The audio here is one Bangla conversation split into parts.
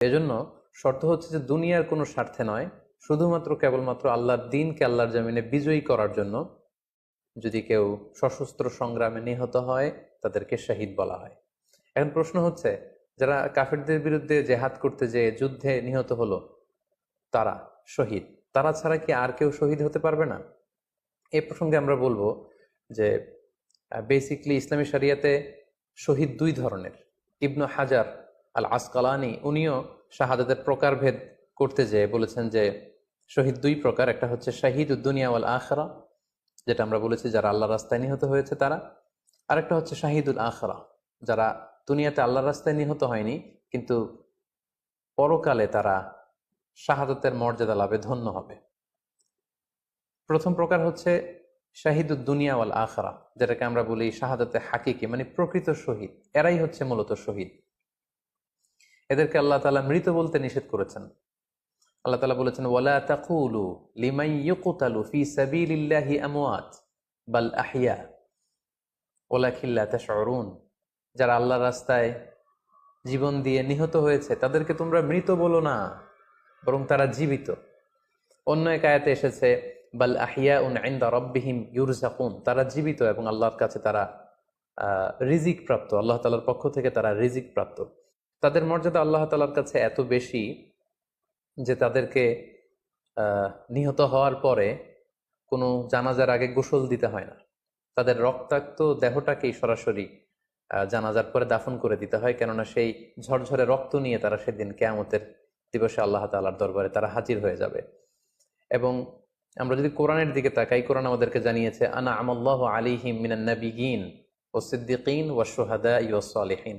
এজন্য শর্ত হচ্ছে যে দুনিয়ার কোনো স্বার্থে নয়, শুধুমাত্র কেবলমাত্র আল্লাহর দিনকে আল্লাহর জামিনে বিজয়ী করার জন্য। যদি কেউ সশস্ত্র সংগ্রামে নিহত হয়, তাদেরকে শহীদ বলা হয়। এখন প্রশ্ন হচ্ছে, যারা কাফেরদের বিরুদ্ধে জেহাদ করতে যে যুদ্ধে নিহত হলো, তারা শহীদ? তারা ছাড়া কি আর কেউ শহীদ হতে পারবে না? এ প্রসঙ্গে আমরা বলব যে বেসিকলি ইসলামী শরিয়াতে শহীদ দুই ধরনের। ইবনু হাজার আল আসকালানি উনিও শাহাদাতের প্রকারভেদ করতে যেয়ে বলেছেন যে, শহীদ দুই প্রকার, একটা হচ্ছে শাহিদ উদ্দুনিয়া ওয়াল আখরা, যেটা আমরা বলেছি যারা আল্লাহ রাস্তায় নিহত হয়েছে তারা, আরেকটা হচ্ছে শাহিদুল আখরা, যারা দুনিয়াতে আল্লাহ রাস্তায় নিহত হয়নি, কিন্তু পরকালে তারা শাহাদতের মর্যাদা লাভে ধন্য হবে। প্রথম প্রকার হচ্ছে শাহিদুদ দুনিয়া ওয়াল আখরা, যেটাকে আমরা বলি শাহাদতে হাকিকি মানে প্রকৃত শহীদ, এরাই হচ্ছে মূলত শহীদ। এদেরকে আল্লাহ তালা মৃত বলতে নিষেধ করেছেন। আল্লাহ তালা বলেছেন, ওয়ালা তাকুলু লিমাই ইউকুতালু ফি সাবিলিল্লাহি আমওয়াত বাল আহিয়া ওলাখিল্লা তাশউরুন। যারা আল্লাহর রাস্তায় জীবন দিয়ে নিহত হয়েছে, তাদেরকে তোমরা মৃত বলো না, বরং তারা জীবিত। অন্য এক আয়াতে এসেছে, বাল আহিয়া উন আইন্দা রব্বিহিম ইউরজাকুন তারা জীবিত এবং আল্লাহর কাছে তারা রিজিক প্রাপ্ত। আল্লাহ তালার পক্ষ থেকে তারা রিজিক প্রাপ্ত। তাদের মর্যাদা আল্লাহ তালার কাছে এত বেশি যে তাদেরকে নিহত হওয়ার পরে কোনো জানাজার আগে গোসল দিতে হয় না। তাদের রক্তাক্ত দেহটাকেই সরাসরি জানাজার পরে দাফন করে দিতে হয়। কেননা সেই ঝরঝরে রক্ত নিয়ে তারা সেদিন কেয়ামতের দিবসে আল্লাহ তালার দরবারে তারা হাজির হয়ে যাবে। এবং আমরা যদি কোরআনের দিকে তাকাই, কোরআন আমাদেরকে জানিয়েছে, আনা আমল্লাহ আলিহিম মিনান নবিগিন ও সিদ্দিকিন ও সোহাদা ইউসালেহীন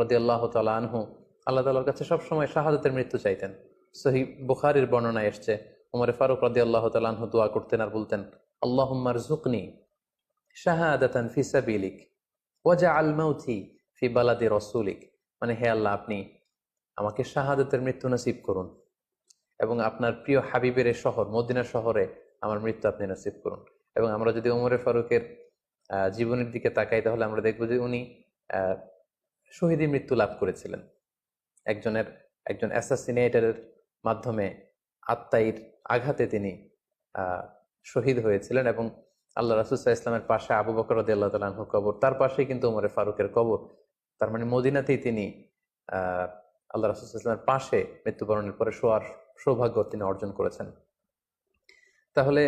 রদি আল্লাহ তালা আনহু, আল্লাহ তালার কাছে সবসময় শাহাদতের মৃত্যু চাইতেন। সহি বুখারির বর্ণনা এসছে ওমরে ফারুক রদি আল্লাহ তালাহু দোয়া করতেন আর বলতেন আল্লাহম্মার জুকনি শাহাদাতান ফিসাবিলিক ওয়াজা আল মাউথি ফি বালাদি রসুলিক। মানে হে আল্লাহ, আপনি আমাকে শাহাদাতের মৃত্যু নসিব করুন এবং আপনার প্রিয় হাবিবের শহর, মদিনা শহরে আমার মৃত্যু আপনি নসিব করুন। এবং আমরা যদি ওমরে ফারুকের জীবনের দিকে তাকাই, তাহলে আমরা দেখব যে উনি শহীদি মৃত্যু লাভ করেছিলেন। একজনের, একজন অ্যাসাসিনেটারের মাধ্যমে আত্মাইর আঘাতে তিনি শহীদ হয়েছিলেন এবং আল্লাহ রাসুসাহ ইসলামের পাশে আবু বকর আল্লাহ কবর, তার পাশেই কিন্তু ওমরে ফারুকের কবর। তার মানে মদিনাতেই তিনি আল্লাহ রাসুল ইসলামের পাশে মৃত্যুবরণের পরে শোয়ার সৌভাগ্য তিনি অর্জন করেছেন। তাহলে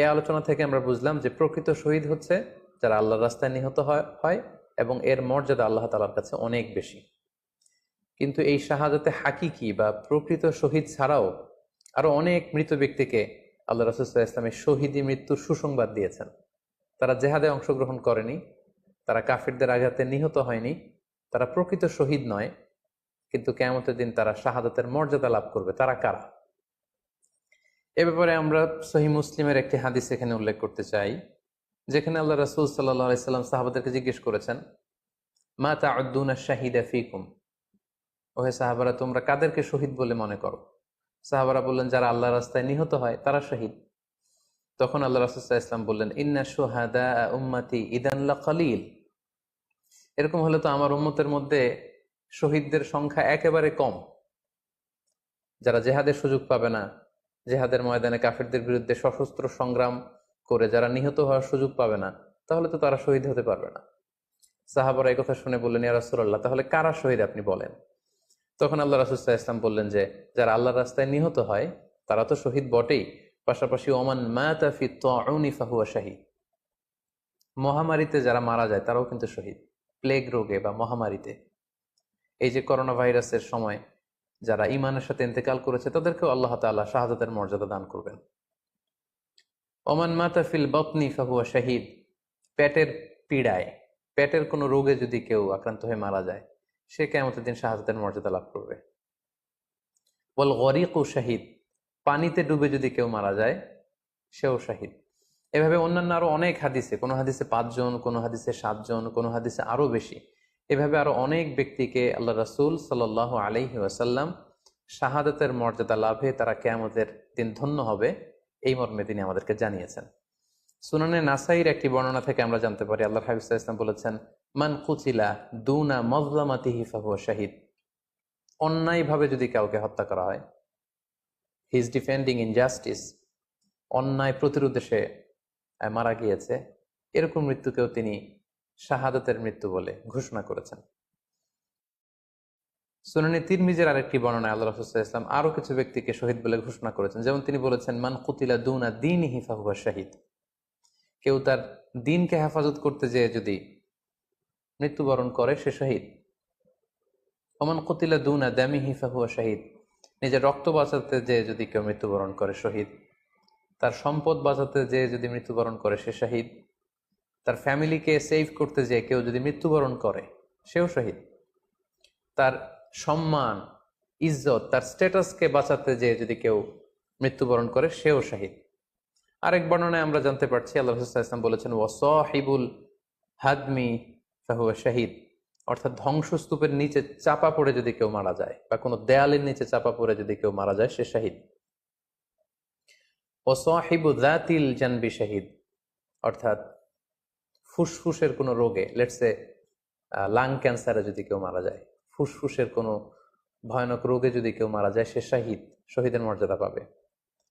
এই আলোচনা থেকে আমরা বুঝলাম যে প্রকৃত শহীদ হচ্ছে যারা আল্লাহর রাস্তায় নিহত হয় এবং এর মর্যাদা আল্লাহ তালার কাছে অনেক বেশি। কিন্তু এই শাহাদাতে হাকিকি বা প্রকৃত শহীদ ছাড়াও আরও অনেক মৃত ব্যক্তিকে আল্লাহ রাসুল্লাহ ইসলামের শহীদি মৃত্যুর সুসংবাদ দিয়েছেন। তারা জেহাদে অংশগ্রহণ করেনি, তারা কাফিরদের আঘাতে নিহত হয়নি, তারা প্রকৃত শহীদ নয়, কিন্তু কেমতের দিন তারা শাহাদাতের মর্যাদা লাভ করবে। তারা কারা? এ ব্যাপারে আমরা সহি মুসলিমের একটি হাদিস এখানে উল্লেখ করতে চাই। যেখানে আল্লাহ রাসুল সাল্লাম সাহাবাদেরকে জিজ্ঞেস করেছেন, মা তা আদুনা শাহিদা ফিকুম? ওহে সাহাবারা, তোমরা কাদেরকে শহীদ বলে মনে করো? সাহাবারা বললেন, যারা আল্লাহ রাস্তায় নিহত হয়, তারা শহীদ। তখন আল্লাহ রাসুল্লাহ ইসলাম বললেন, ইন্না সোহাদা উম্মাতি ইদানলা খালিল এরকম হলে তো আমার উম্মতের মধ্যে শহীদদের সংখ্যা একেবারে কম। যারা জেহাদের সুযোগ পাবে না, জেহাদের ময়দানে কাফেরদের বিরুদ্ধে সশস্ত্র সংগ্রাম করে যারা নিহত হওয়ার সুযোগ পাবে না, তাহলে তো তারা শহীদ হতে পারবে না। সাহাবারা এই কথা শুনে বললেন ইয়ারসুল্লাহ তাহলে কারা শহীদ আপনি বলেন? তখন আল্লাহ রাসুল্লাহ ইসলাম বললেন যে, যারা আল্লাহর রাস্তায় নিহত হয়, তারা তো শহীদ বটেই। পাশাপাশি ওমান মায়াতাফি তাহুয়া শাহিদ। মহামারীতে যারা মারা যায়, তারাও কিন্তু শহীদ। প্লেগ রোগে বা মহামারীতে। এই যে করোনা ভাইরাসের সময় যারা ইমানের সাথে ইন্তেকাল করেছে, তাদেরকেও আল্লাহ তাল্লাহ শাহাদাতের মর্যাদা দান করবেন। ওমান মাতাফিল বতনি ফাহুয়া শাহিদ। পেটের পীড়ায়, পেটের কোনো রোগে যদি কেউ আক্রান্ত হয়ে মারা যায়, সে কেমন দিন শাহাদাতের মর্যাদা লাভ করবে। বল ওয়াল ও শাহিদ, পানিতে ডুবে যদি কেউ মারা যায়, সেও শাহিদ। এভাবে অন্যান্য আরও অনেক হাদিসে, কোনো হাদিসে পাঁচজন, কোনো হাদিসে সাতজন, কোনো হাদিসে আরও বেশি, এভাবে আরও অনেক ব্যক্তিকে আল্লাহ রাসূল সাল্লাহ আলাইহি ওয়াসাল্লাম শাহাদাতের মর্যাদা লাভে তারা কেয়ামতের দিন ধন্য হবে। এই মর্মে তিনি আমাদেরকে জানিয়েছেন। সুনানে নাসাইর একটি বর্ণনা থেকে আমরা জানতে পারি, আল্লাহ হাবিজ ইসলাম বলেছেন, মান কুচিলা দুনা মজলামাতি হিফাহুয়া শাহিদ। অন্যায়ভাবে যদি কাউকে হত্যা করা হয় হি ইজ ডিফেন্ডিং ইনজাস্টিস অন্যায় প্রতিরোধে সে মারা গিয়েছে, এরকম মৃত্যুকেও তিনি শাহাদাতের মৃত্যু বলে ঘোষণা করেছেন। সুনানি তিরমিজের আরেকটি বর্ণনায় আল্লাহ রসুল্লাহ ইসলাম আরও কিছু ব্যক্তিকে শহীদ বলে ঘোষণা করেছেন। যেমন তিনি বলেছেন, মান কুতিলা দুনা দিন হিফাহুয়া শাহিদ। কেউ তার দিনকে হেফাজত করতে যেয়ে যদি মৃত্যুবরণ করে, সে শহীদ। ওমান কুতিলা দুনা দামি হিফাহুয়া শাহিদ। নিজের রক্ত বাঁচাতে যে যদি কেউ মৃত্যুবরণ করে, শহীদ। তার সম্পদ বাঁচাতে যে যদি মৃত্যুবরণ করে, সে শহীদ। তার ফ্যামিলিকে সেভ করতে যেয়ে কেউ যদি মৃত্যুবরণ করে, সেও শহীদ। তার সম্মান, ইজ্জত তার স্ট্যাটাসকে বাঁচাতে যে যদি কেউ মৃত্যুবরণ করে, সেও শাহিদ। আরেক বর্ণনায় আমরা জানতে পারছি, আল্লাহ ইসলাম বলেছেন, ওয়াসহিবুল হাদমি ফাহুয়া শাহিদ। অর্থাৎ ধ্বংসস্তূপের নিচে চাপা পড়ে যদি কেউ মারা যায় বা কোনো দেয়ালের নিচে চাপা পড়ে যদি কেউ মারা যায়, সে শাহিদ। ওয়াসহিবু দাতিল জানবি শাহিদ। অর্থাৎ ফুসফুসের কোনো রোগে লেটসে লাং ক্যান্সারে যদি কেউ মারা যায়। ফুসফুসের কোনো ভয়ানক রোগে যদি কেউ মারা যায়, সে শাহিদ, শহীদের মর্যাদা পাবে।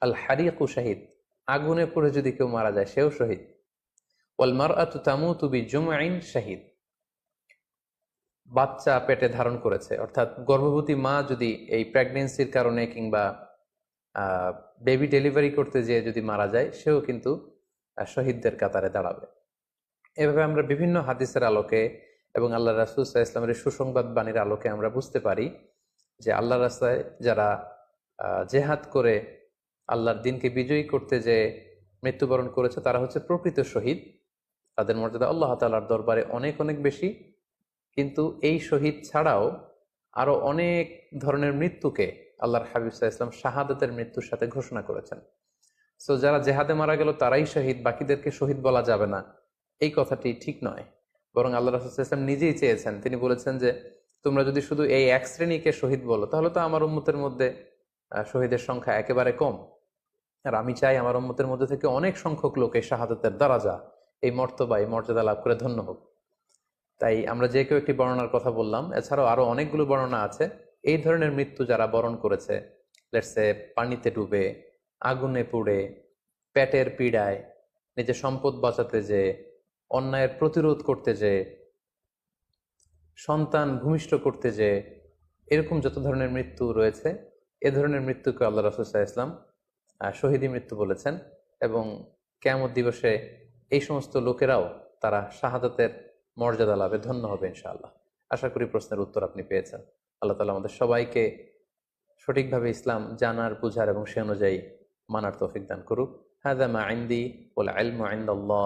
আল হারিকু শাহিদ, আগুনে পড়ে যদি কেউ মারা যায়, সেও শহীদ। ওয়াল মারআতু তামুতু বিজুমআইন শাহিদ। বাচ্চা পেটে ধারণ করেছে, অর্থাৎ গর্ভবতী মা যদি এই প্রেগনেন্সির কারণে কিংবা বেবি ডেলিভারি করতে যেয়ে যদি মারা যায়, সেও কিন্তু শহীদদের কাতারে দাঁড়াবে। এভাবে আমরা বিভিন্ন হাদিসের আলোকে এবং আল্লাহ রাসুল সাল্লাহ ইসলামের সুসংবাদ বাণীর আলোকে আমরা বুঝতে পারি যে আল্লাহ রাস্তায় যারা জেহাদ করে আল্লাহর দিনকে বিজয়ী করতে যে মৃত্যুবরণ করেছে, তারা হচ্ছে প্রকৃত শহীদ। তাদের মর্যাদা আল্লাহ তালার দরবারে অনেক অনেক বেশি। কিন্তু এই শহীদ ছাড়াও আরও অনেক ধরনের মৃত্যুকে আল্লাহর হাবিব সাল্লাহ ইসলাম শাহাদাতের মৃত্যুর সাথে ঘোষণা করেছেন। সো যারা জেহাদে মারা গেল, তারাই শহীদ, বাকিদেরকে শহীদ বলা যাবে না। এই কথাটি ঠিক নয়। বরং আল্লাহ রাসুল ইসলাম নিজেই চেয়েছেন। তিনি বলেছেন যে, তোমরা যদি শুধু এই এক শ্রেণীকে শহীদ বলো, তাহলে তো আমার উম্মতের মধ্যে শহীদের সংখ্যা একেবারে কম। আর আমি চাই আমার উম্মতের মধ্যে থেকে অনেক সংখ্যক লোক এই শাহাদাতের দ্বারাজা এই মর্তবা, এই মর্যাদা লাভ করে ধন্য হোক। তাই আমরা যে কেউ একটি বর্ণনার কথা বললাম, এছাড়াও আরও অনেকগুলো বর্ণনা আছে। এই ধরনের মৃত্যু যারা বরণ করেছে লেটসে পানিতে ডুবে, আগুনে পুড়ে, পেটের পীড়ায়, নিজের সম্পদ বাঁচাতে যে অন্যায়ের প্রতিরোধ করতে যে, সন্তান ভূমিষ্ঠ করতে যে, এরকম যত ধরনের মৃত্যু রয়েছে, এ ধরনের মৃত্যুকে আল্লাহ রাসুল্লাহ ইসলাম শহীদী মৃত্যু বলেছেন এবং কেয়ামত দিবসে এই সমস্ত লোকেরাও তারা শাহাদাতের মর্যাদা লাভে ধন্য হবে ইনশাআল্লাহ। আশা করি প্রশ্নের উত্তর আপনি পেয়েছেন। আল্লাহ তালা আমাদের সবাইকে সঠিকভাবে ইসলাম জানার, বুঝার এবং সে অনুযায়ী মানার তৌফিক দান করুক। হাদা মা আইন্দি ওল আলম আইন্দাল্লাহ